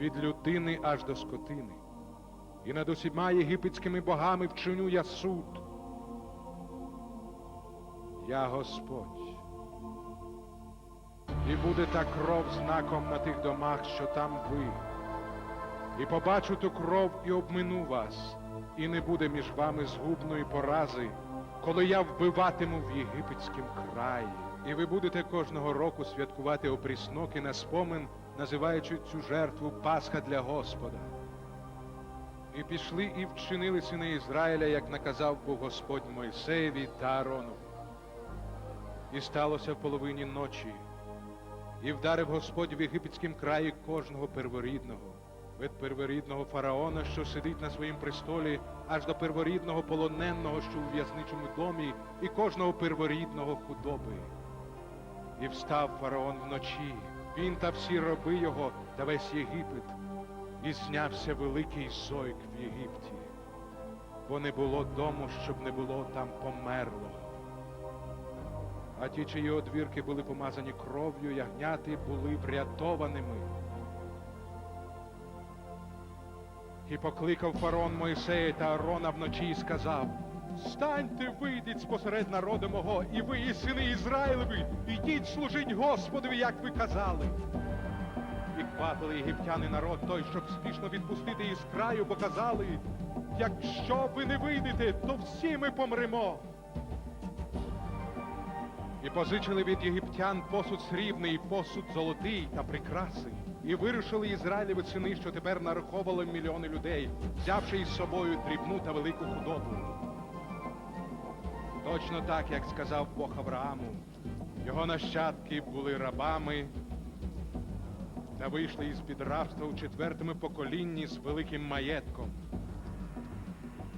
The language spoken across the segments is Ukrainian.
від людини аж до скотини. І над усіма єгипетськими богами вчиню я суд. Я Господь. І буде та кров знаком на тих домах, що там ви. І побачу ту кров і обмину вас, і не буде між вами згубної порази, коли я вбиватиму в єгипетськім краї. І ви будете кожного року святкувати опрісноки на спомин, називаючи цю жертву Пасха для Господа. І пішли і вчинили сини Ізраїля, як наказав був Господь Мойсеєві та Аарону. І сталося в половині ночі, і вдарив Господь в єгипетськім краї кожного перворідного, від перворідного фараона, що сидить на своїм престолі, аж до перворідного полоненного, що у в'язничому домі, і кожного перворідного худоби. І встав фараон вночі, він та всі раби його та весь Єгипет, і знявся великий зойк в Єгипті, бо не було дому, щоб не було там померлого. А ті, чиї одвірки були помазані кров'ю, ягняти були врятованими. І покликав фараон Мойсея та Арона вночі і сказав: Станьте, вийдіть спосеред народу мого, і ви, і сини Ізраїлеві, ідіть служить Господові, як ви казали. І хватили єгиптяни народ той, щоб спішно відпустити із краю, бо казали, якщо ви не вийдете, то всі ми помремо. І позичили від єгиптян посуд срібний, посуд золотий та прикраси. І вирушили Ізраїлеві сини, що тепер нараховували мільйони людей, взявши із собою дрібну та велику худобу. Точно так, як сказав Бог Аврааму, його нащадки були рабами та вийшли із під рабства у четвертому поколінні з великим маєтком.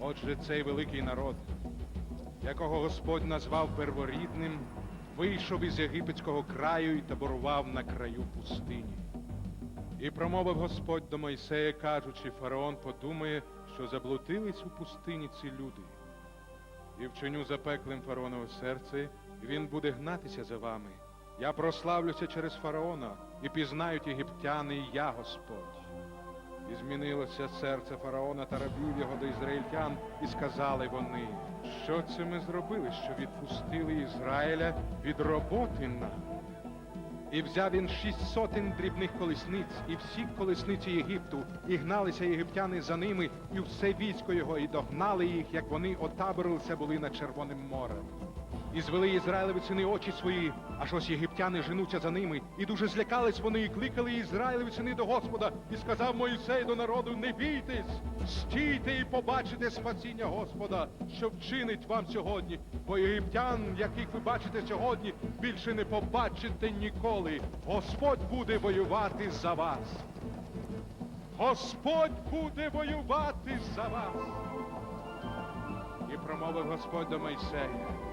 Отже, цей великий народ, якого Господь назвав перворідним, вийшов із єгипетського краю і таборував на краю пустині. І промовив Господь до Мойсея, кажучи, фараон подумає, що заблудились у пустині ці люди. І вчиню запеклим фараонове серце, і він буде гнатися за вами. Я прославлюся через фараона, і пізнають єгиптяни, і я Господь. І змінилося серце фараона та рабів його до ізраїльтян, і сказали вони, що це ми зробили, що відпустили Ізраїля від роботи нам. І взяв він шість сотень дрібних колесниць і всі колесниці Єгипту, і гналися єгиптяни за ними, і все військо його, і догнали їх, як вони отаборилися були над Червоним морем. І звели Ізраїлеві сини очі свої, аж ось єгиптяни женуться за ними, і дуже злякались вони, і кликали Ізраїлеві сини до Господа, і сказав Моїсей до народу, не бійтесь, стійте і побачите спасіння Господа, що вчинить вам сьогодні, бо єгиптян, яких ви бачите сьогодні, більше не побачите ніколи. Господь буде воювати за вас. Господь буде воювати за вас. І промовив Господь до Мойсея.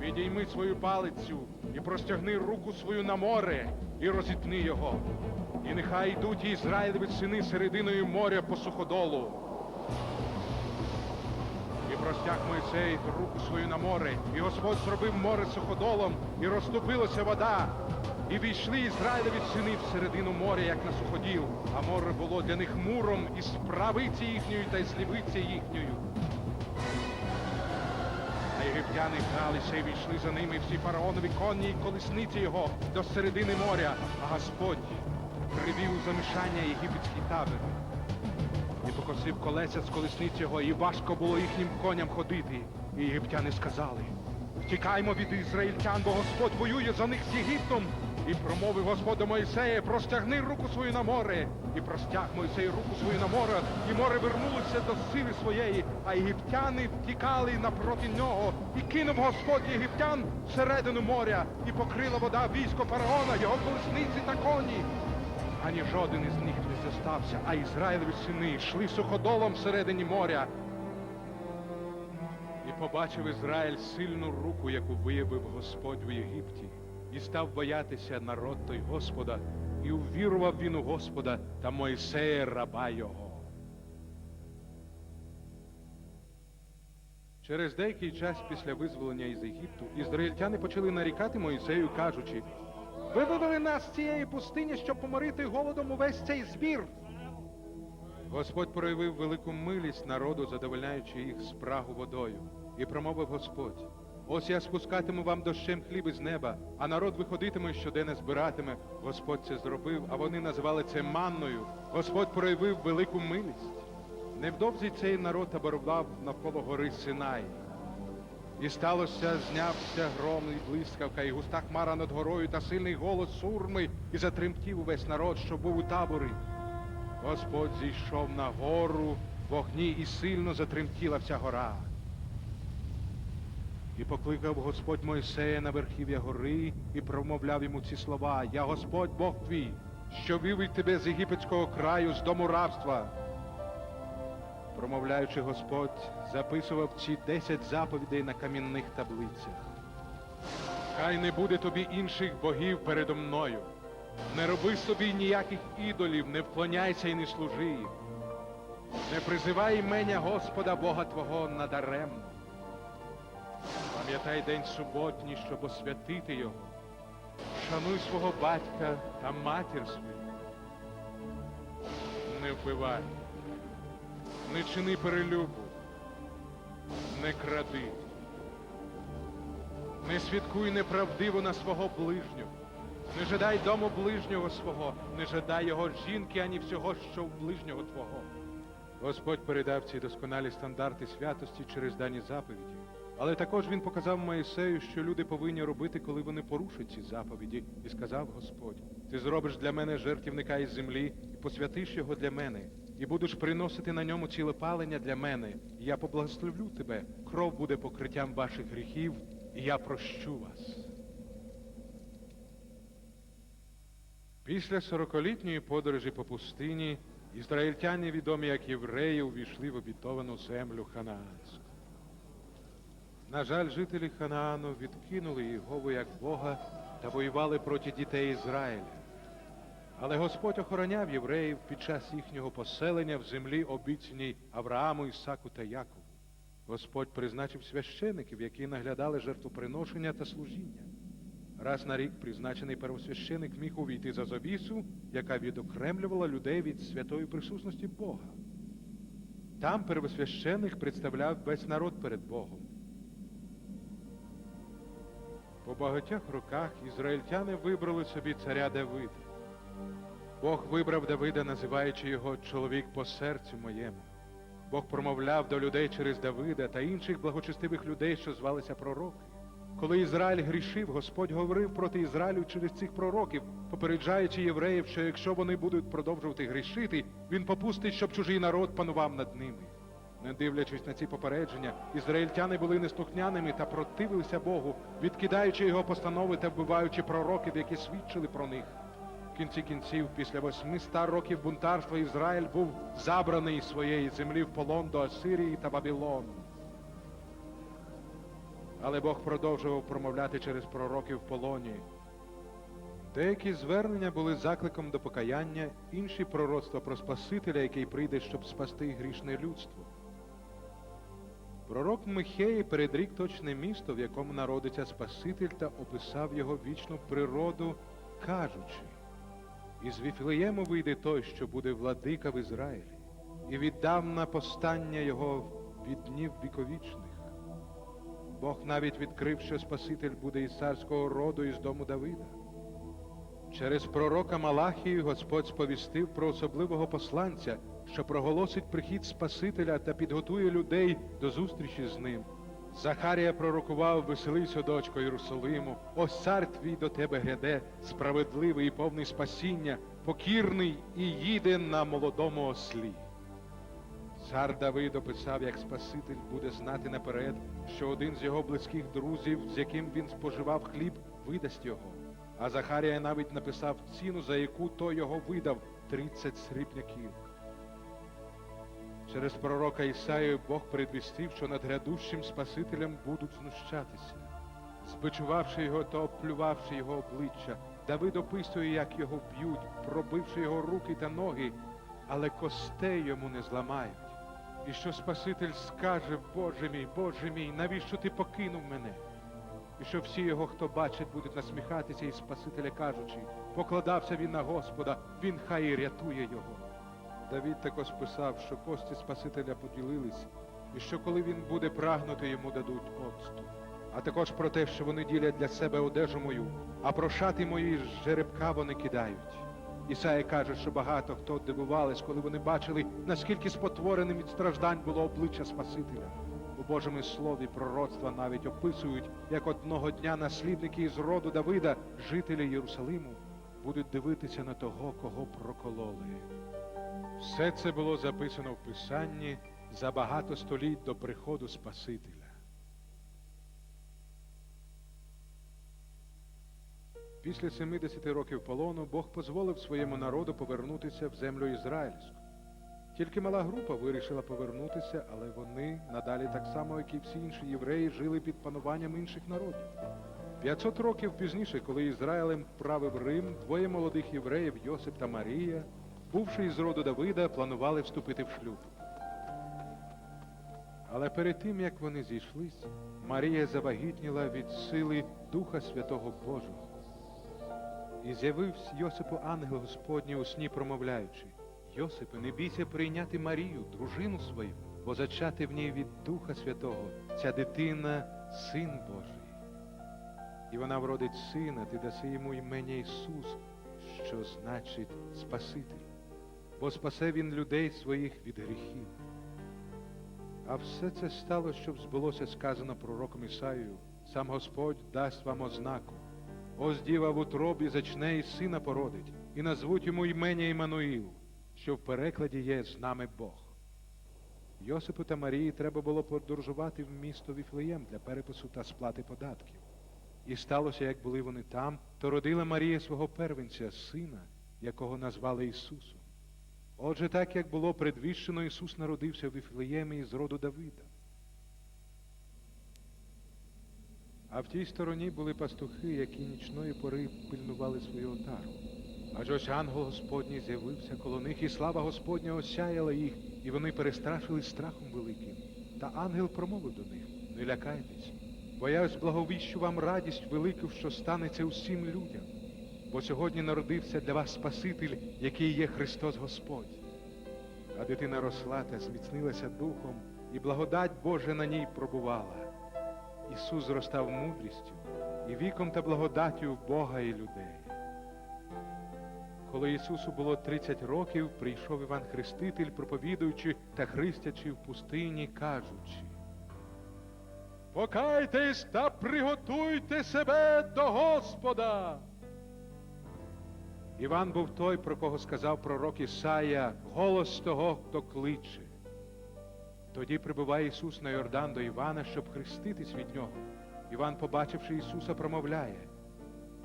Підійми свою палицю і простягни руку свою на море і розітни його. І нехай йдуть Ізраїлеві сини серединою моря по суходолу. І простяг Мойсей руку свою на море, і Господь зробив море суходолом, і розступилася вода. І війшли Ізраїлеві сини в середину моря, як на суходіл, а море було для них муром із правиці їхньої та й з їхньою. А єгиптяни гналися і війшли за ними всі фараонові конні і колесниці його до середини моря, а Господь привів у замішання єгипетський табір. І покосив колеса з колесниць його, і важко було їхнім коням ходити. І єгиптяни сказали, втікаймо від ізраїльтян, бо Господь воює за них з Єгиптом. І промовив Господь до Моїсея, простягни руку свою на море. І простяг Мойсей руку свою на море, і море вернулося до сили своєї, а єгиптяни втікали напроти нього. І кинув Господь єгиптян всередину моря, і покрила вода військо фараона, його колесниці та коні. Ані жоден із них не зостався, а Ізраїлеві сини йшли суходолом всередині моря. І побачив Ізраїль сильну руку, яку виявив Господь у Єгипті, і став боятися народ той Господа, і увірував він у Господа та Мойсея раба його. Через деякий час після визволення із Єгипту ізраїльтяни почали нарікати Моїсею, кажучи, Ви вивели нас з цієї пустині, щоб поморити голодом увесь цей збір. Господь проявив велику милість народу, задовольняючи їх спрагу водою. І промовив Господь: ось я спускатиму вам дощем хліб із неба, а народ виходитиме щоденно збиратиме. Господь це зробив, а вони називали це манною. Господь проявив велику милість. Невдовзі цей народ таборував навколо гори Синай. І сталося, знявся гром і блискавка, і густа хмара над горою, та сильний голос сурми, і затремтів увесь народ, що був у таборі. Господь зійшов на гору вогні, і сильно затремтіла вся гора. І покликав Господь Мойсея на верхів'я гори і промовляв йому ці слова: Я Господь Бог твій, що вивів тебе з єгипетського краю, з дому рабства. Промовляючи, Господь записував ці десять заповідей на камінних таблицях. Хай не буде тобі інших богів передо мною. Не роби собі ніяких ідолів, не вклоняйся і не служи. Не призивай імення Господа Бога Твого надаремно. Пам'ятай день суботній, щоб освятити його. Шануй свого батька та матір свою. Не вбивай, не чини перелюбу, не кради, не свідкуй неправдиво на свого ближнього. Не жадай дому ближнього свого, не жадай його жінки, ані всього, що в ближнього твого. Господь передав ці досконалі стандарти святості через дані заповіді. Але також він показав Моїсею, що люди повинні робити, коли вони порушать ці заповіді, і сказав Господь: Ти зробиш для мене жертівника із землі і посвятиш його для мене, і будеш приносити на ньому цілопалення для мене. І я поблагословлю тебе, кров буде покриттям ваших гріхів, і я прощу вас. Після сорокалітньої подорожі по пустині ізраїльтяни, відомі як євреї, увійшли в обітовану землю Ханаанську. На жаль, жителі Ханаану відкинули Єгову як Бога та воювали проти дітей Ізраїля. Але Господь охороняв євреїв під час їхнього поселення в землі, обіцяній Аврааму, Ісаку та Якову. Господь призначив священиків, які наглядали жертвоприношення та служіння. Раз на рік призначений первосвященик міг увійти за завісу, яка відокремлювала людей від святої присутності Бога. Там первосвященик представляв весь народ перед Богом. По багатьох роках ізраїльтяни вибрали собі царя Давида. Бог вибрав Давида, називаючи його чоловік по серцю моєму. Бог промовляв до людей через Давида та інших благочестивих людей, що звалися пророки. Коли Ізраїль грішив, Господь говорив проти Ізраїлю через цих пророків, попереджаючи євреїв, що якщо вони будуть продовжувати грішити, він попустить, щоб чужий народ панував над ними. Не дивлячись на ці попередження, ізраїльтяни були неслухняними та противилися Богу, відкидаючи його постанови та вбиваючи пророків, які свідчили про них. В кінці кінців, після восьми ста років бунтарства, Ізраїль був забраний із своєї землі в полон до Асирії та Вавилону. Але Бог продовжував промовляти через пророків в полоні. Деякі звернення були закликом до покаяння, інші пророцтва про Спасителя, який прийде, щоб спасти грішне людство. Пророк Михеї передрік точне місто, в якому народиться Спаситель, та описав його вічну природу, кажучи, із Віфлеєму вийде той, що буде владика в Ізраїлі, і віддав на постання його від днів віковічних. Бог навіть відкрив, що Спаситель буде із царського роду із дому Давида. Через пророка Малахію Господь сповістив про особливого посланця, що проголосить прихід Спасителя та підготує людей до зустрічі з ним. Захарія пророкував, веселися, дочко Єрусалиму, ось цар твій до тебе гряде, справедливий і повний спасіння, покірний і їде на молодому ослі. Цар Давид описав, як Спаситель буде знати наперед, що один з його близьких друзів, з яким він споживав хліб, видасть його. А Захарія навіть написав ціну, за яку той його видав 30 срібняків. Через пророка Ісаю Бог предвістив, що над грядущим Спасителем будуть знущатися. Збичувавши його та оплювавши його обличчя, Давид описує, як його б'ють, пробивши його руки та ноги, але костей йому не зламають. І що Спаситель скаже, Боже мій, Боже мій, навіщо ти покинув мене? і що всі його, хто бачить, будуть насміхатися і Спасителя кажучи, покладався він на Господа, він хай і рятує його. Давід також писав, що кості Спасителя поділились, і що коли він буде прагнути, йому дадуть отступ. А також про те, що вони ділять для себе одежу мою, а про шати мої з жеребка вони кидають. Ісая каже, що багато хто дивувались, коли вони бачили, наскільки спотвореним від страждань було обличчя Спасителя. У Божому слові пророцтва навіть описують, як одного дня наслідники із роду Давида, жителі Єрусалиму, будуть дивитися на того, кого прокололи. Все це було записано в Писанні за багато століть до приходу Спасителя. Після 70 років полону Бог дозволив своєму народу повернутися в землю ізраїльську. Тільки мала група вирішила повернутися, але вони надалі так само, як і всі інші євреї, жили під пануванням інших народів. 500 років пізніше, коли Ізраїлем правив Рим, двоє молодих євреїв Йосип та Марія, бувши із роду Давида, планували вступити в шлюб. Але перед тим, як вони зійшлись, Марія завагітніла від сили Духа Святого Божого. І з'явився Йосипу ангел Господній у сні, промовляючи, Йосипе, не бійся прийняти Марію, дружину свою, бо зачати в ній від Духа Святого, ця дитина син Божий. І вона вродить сина, ти даси йому імення Ісус, що значить Спаситель, бо спасе він людей своїх від гріхів. А все це стало, щоб збулося сказано пророком Ісаїю, сам Господь дасть вам ознаку. Ось діва в утробі зачне і сина породить, і назвуть йому імення Іммануїл, що в перекладі є з нами Бог. Йосипу та Марії треба було подорожувати в місто Віфлеєм для перепису та сплати податків. І сталося, як були вони там, то родила Марія свого первенця, сина, якого назвали Ісусом. Отже, так як було предвіщено, Ісус народився в Віфлеємі із роду Давида. А в тій стороні були пастухи, які нічної пори пильнували свою отару. Аж ось ангел Господній з'явився коло них, і слава Господня осяяла їх, і вони перестрашили страхом великим. Та ангел промовив до них: Не лякайтесь, бо я ось благовіщу вам радість велику, що станеться усім людям. Бо сьогодні народився для вас Спаситель, який є Христос Господь. А дитина росла та зміцнилася духом, і благодать Божа на ній пробувала. Ісус зростав мудрістю і віком та благодаттю Бога і людей. Коли Ісусу було 30 років, прийшов Іван Хреститель, проповідуючи та христячи в пустині, кажучи. Покайтесь та приготуйте себе до Господа. Іван був той, про кого сказав пророк Ісая, голос того, хто кличе. Тоді прибуває Ісус на Йордан до Івана, щоб хреститись від нього. Іван, побачивши Ісуса, промовляє.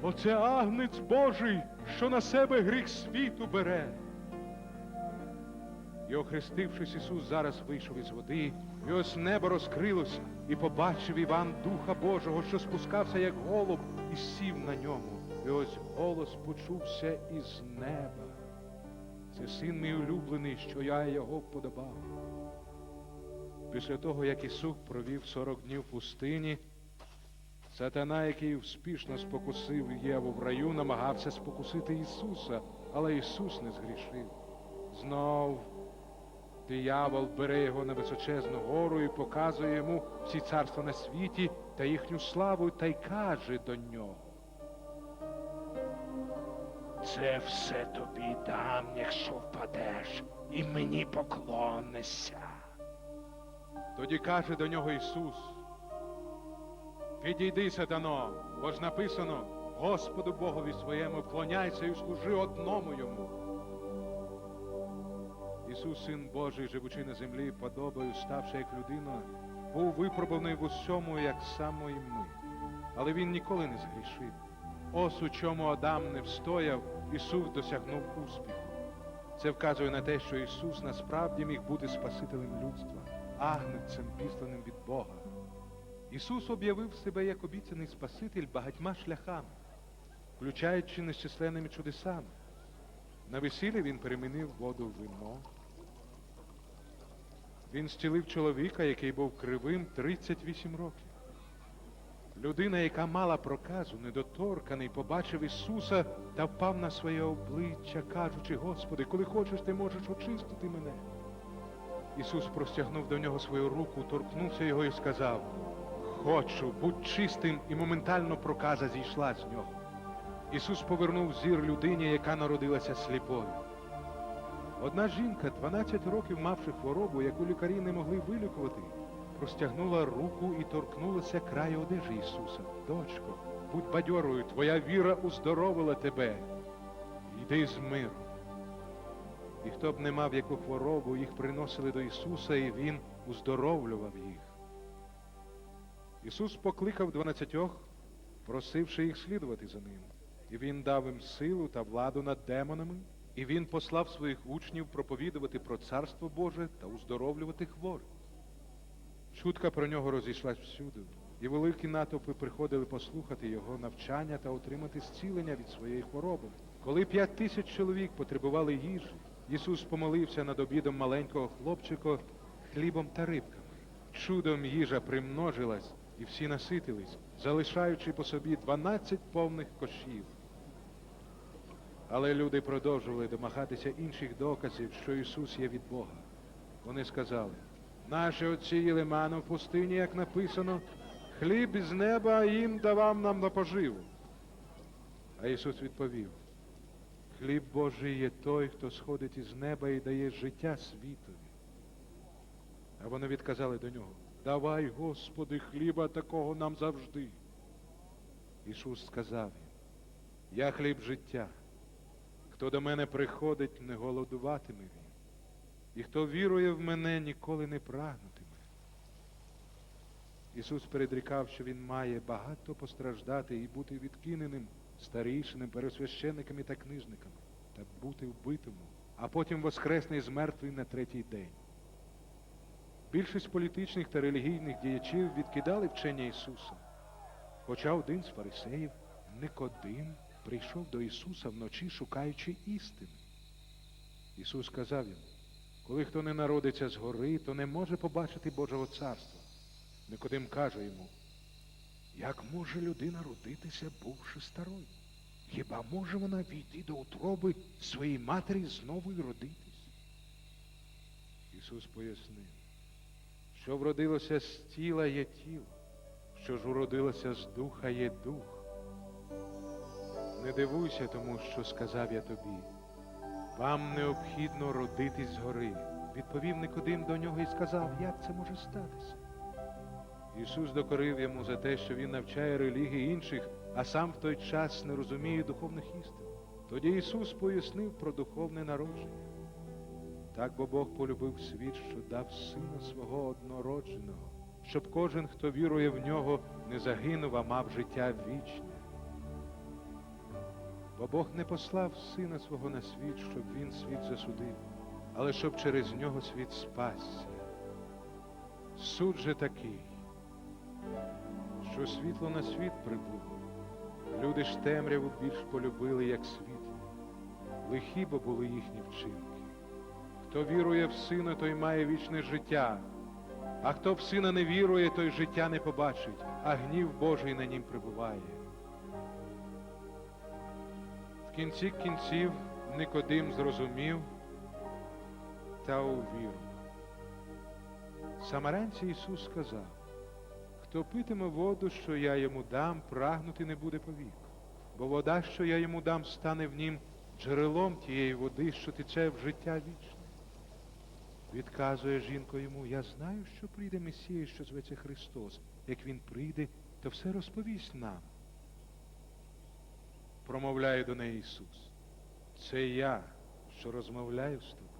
Оце агнець Божий, що на себе гріх світу бере. І охрестившись, Ісус зараз вийшов із води, і ось небо розкрилося, і побачив Іван Духа Божого, що спускався, як голуб, і сів на ньому. І ось голос почувся із неба. Це син мій улюблений, що я його вподобав. Після того, як Ісус провів 40 днів в пустині, сатана, який успішно спокусив Єву в раю, намагався спокусити Ісуса, але Ісус не згрішив. Знов диявол бере його на височезну гору і показує йому всі царства на світі та їхню славу, та й каже до нього. Це все тобі дам, якщо впадеш, і мені поклонишся. Тоді каже до нього Ісус, підійди, сатано, бо ж написано, Господу Богові своєму вклоняйся і служи одному йому. Ісус, Син Божий, живучи на землі, подобою, ставши як людина, був випробуваний в усьому, як само і ми. Але він ніколи не згрішив. Ось у чому Адам не встояв, Ісус досягнув успіху. Це вказує на те, що Ісус насправді міг бути Спасителем людства, агнецем, післаним від Бога. Ісус об'явив себе як обіцяний Спаситель багатьма шляхами, включаючи нещисленними чудесами. На весіллі Він перемінив воду в вино. Він зцілив чоловіка, який був кривим 38 років. Людина, яка мала проказу, недоторканий, побачив Ісуса та впав на своє обличчя, кажучи, Господи, коли хочеш, ти можеш очистити мене. Ісус простягнув до нього свою руку, торкнувся його і сказав, Хочу, будь чистим, і моментально проказа зійшла з нього. Ісус повернув зір людині, яка народилася сліпою. Одна жінка, 12 років мавши хворобу, яку лікарі не могли вилікувати, простягнула руку і торкнулася краю одежі Ісуса. Дочко, будь бадьорою, твоя віра уздоровила тебе. Йди з миру. І хто б не мав яку хворобу, їх приносили до Ісуса, і Він уздоровлював їх. Ісус покликав дванадцятьох, просивши їх слідувати за ним. І Він дав їм силу та владу над демонами, і Він послав своїх учнів проповідувати про Царство Боже та уздоровлювати хворих. Чутка про нього розійшлась всюди, і великі натовпи приходили послухати його навчання та отримати зцілення від своєї хвороби. Коли п'ять тисяч чоловік потребували їжі, Ісус помолився над обідом маленького хлопчика хлібом та рибками. Чудом їжа примножилась, і всі наситились, залишаючи по собі дванадцять повних кошів. Але люди продовжували домагатися інших доказів, що Ісус є від Бога. Вони сказали, наші отці ману в пустині, як написано, хліб із неба їм давав нам на поживу. А Ісус відповів, хліб Божий є той, хто сходить із неба і дає життя світові. А вони відказали до нього, давай, Господи, хліба такого нам завжди. Ісус сказав їм, я хліб життя. Хто до мене приходить, не голодуватиме він. І хто вірує в мене, ніколи не прагнутиме. Ісус передрікав, що Він має багато постраждати і бути відкиненим старішиним, пересвященниками та книжниками, та бути вбитому, а потім воскресний з мертвих на третій день. Більшість політичних та релігійних діячів відкидали вчення Ісуса. Хоча один з фарисеїв, Никодим, прийшов до Ісуса вночі, шукаючи істини. Ісус сказав йому, коли хто не народиться згори, то не може побачити Божого царства. Никодим каже йому, як може людина родитися, бувши старою? Хіба може вона війти до утроби своїй матері знову й родитись? Ісус пояснив, що вродилося з тіла є тіло, що ж уродилося з духа є дух. Не дивуйся тому, що сказав я тобі. Вам необхідно родитись згори. Відповів Никодим до нього і сказав, як це може статися. Ісус докорив йому за те, що він навчає релігії інших, а сам в той час не розуміє духовних істин. Тоді Ісус пояснив про духовне народження. Так бо Бог полюбив світ, що дав сина свого однородженого, щоб кожен, хто вірує в нього, не загинув, а мав життя вічне. Бо Бог не послав сина свого на світ, щоб він світ засудив, але щоб через нього світ спасся. Суд же такий, що світло на світ прибуло. Люди ж темряву більш полюбили, як світло. Лихі бо були їхні вчинки. Хто вірує в сина, той має вічне життя. А хто в сина не вірує, той життя не побачить, а гнів Божий на нім прибуває. В кінці кінців Никодим зрозумів та увірив. Самарянці Ісус сказав, хто питиме воду, що я йому дам, прагнути не буде повік, бо вода, що я йому дам, стане в нім джерелом тієї води, що тече в життя вічне. Відказує жінка йому, я знаю, що прийде Месія, що зветься Христос. Як він прийде, то все розповість нам. Промовляє до неї Ісус. Це я, що розмовляю з тобою.